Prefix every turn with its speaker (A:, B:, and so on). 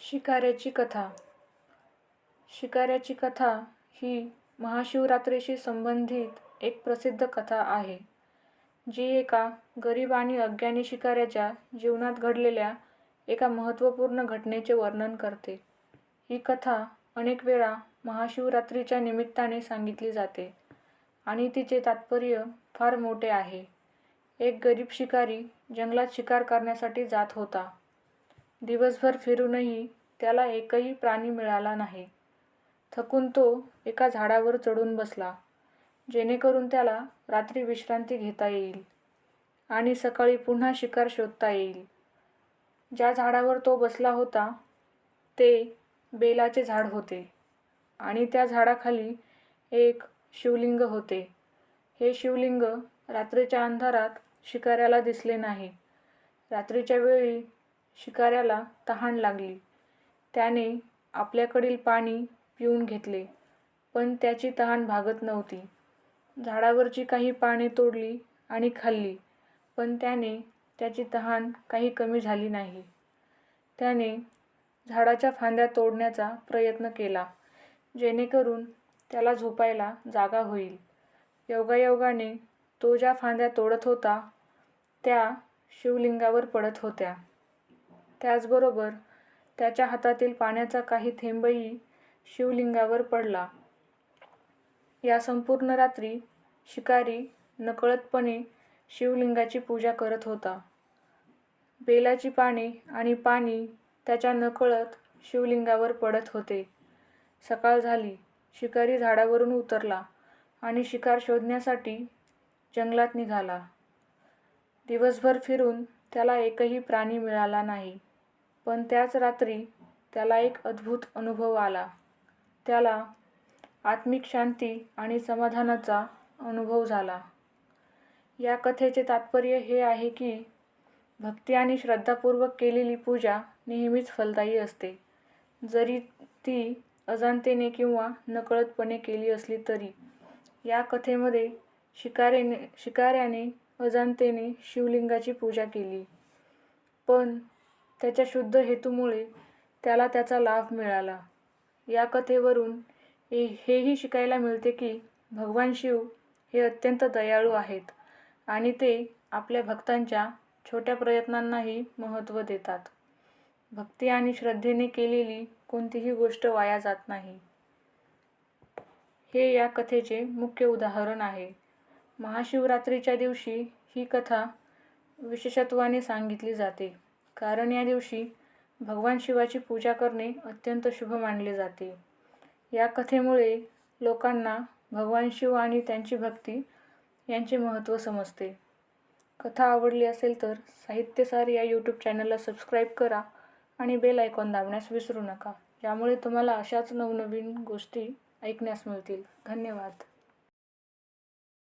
A: शिकाऱ्याची कथा. शिकाऱ्याची कथा ही महाशिवरात्रीशी संबंधित एक प्रसिद्ध कथा आहे जी एका गरीब आणि अज्ञानी शिकाऱ्याच्या जीवनात घडलेल्या एका महत्त्वपूर्ण घटनेचे वर्णन करते. ही कथा अनेक वेळा महाशिवरात्रीच्या निमित्ताने सांगितली जाते आणि तिचे तात्पर्य फार मोठे आहे. एक गरीब शिकारी जंगलात शिकार करण्यासाठी जात होता. दिवसभर फिरूनही त्याला एकही प्राणी मिळाला नाही. थकून तो एका झाडावर चढून बसला जेणेकरून त्याला रात्री विश्रांती घेता येईल आणि सकाळी पुन्हा शिकार शोधता येईल. ज्या झाडावर तो बसला होता ते बेलाचे झाड होते आणि त्या झाडाखाली एक शिवलिंग होते. हे शिवलिंग रात्रीच्या अंधारात शिकाऱ्याला दिसले नाही. रात्रीच्या वेळी शिकाऱ्याला तहान लागली. त्याने आपल्याकडील पाणी पिऊन घेतले पण त्याची तहान भागत नव्हती. झाडावरची काही पाने तोडली आणि खाल्ली पण त्याने त्याची तहान काही कमी झाली नाही. त्याने झाडाच्या फांद्या तोडण्याचा प्रयत्न केला जेणेकरून त्याला झोपायला जागा होईल. योगायोगाने तो ज्या फांद्या तोडत होता त्या शिवलिंगावर पडत होत्या. त्याचबरोबर त्याच्या हातातील पाण्याचा काही थेंबही शिवलिंगावर पडला. या संपूर्ण रात्री शिकारी नकळतपणे शिवलिंगाची पूजा करत होता. बेलाची पाने आणि पाणी त्याच्या नकळत शिवलिंगावर पडत होते. सकाळ झाली. शिकारी झाडावरून उतरला आणि शिकार शोधण्यासाठी जंगलात निघाला. दिवसभर फिरून त्याला एकही प्राणी मिळाला नाही. पण त्याच रात्री त्याला एक अद्भुत अनुभव आला. त्याला आत्मिक शांती आणि समाधानाचा अनुभव झाला. या कथेचे तात्पर्य हे आहे की भक्ती आणि श्रद्धापूर्वक केलेली पूजा नेहमीच फलदायी असते. जरी ती अजाणतेने किंवा नकळतपणे केली असली तरी या कथेमध्ये शिकाऱ्याने शिकाऱ्याने अजाणतेने शिवलिंगाची पूजा केली. पण त्याच्या शुद्ध हेतूमुळे त्याला त्याचा लाभ मिळाला. या कथेवरून ए हेही शिकायला मिळते की भगवान शिव हे अत्यंत दयाळू आहेत आणि ते आपल्या भक्तांच्या छोट्या प्रयत्नांनाही महत्त्व देतात. भक्ती आणि श्रद्धेने केलेली कोणतीही गोष्ट वाया जात नाही. हे या कथेचे मुख्य उदाहरण आहे. महाशिवरात्रीच्या दिवशी ही कथा विशेषत्वाने सांगितली जाते. कारण या दिवशी भगवान शिवाची पूजा करणे अत्यंत शुभ मानले जाते. या कथेमुळे लोकांना भगवान शिव आणि त्यांची भक्ती यांचे महत्त्व समजते. कथा आवडली असेल तर साहित्यसार या यूट्यूब चॅनलला सबस्क्राईब करा आणि बेल आयकॉन दाबण्यास विसरू नका. ज्यामुळे तुम्हाला अशाच नवनवीन गोष्टी ऐकण्यास मिळतील. धन्यवाद.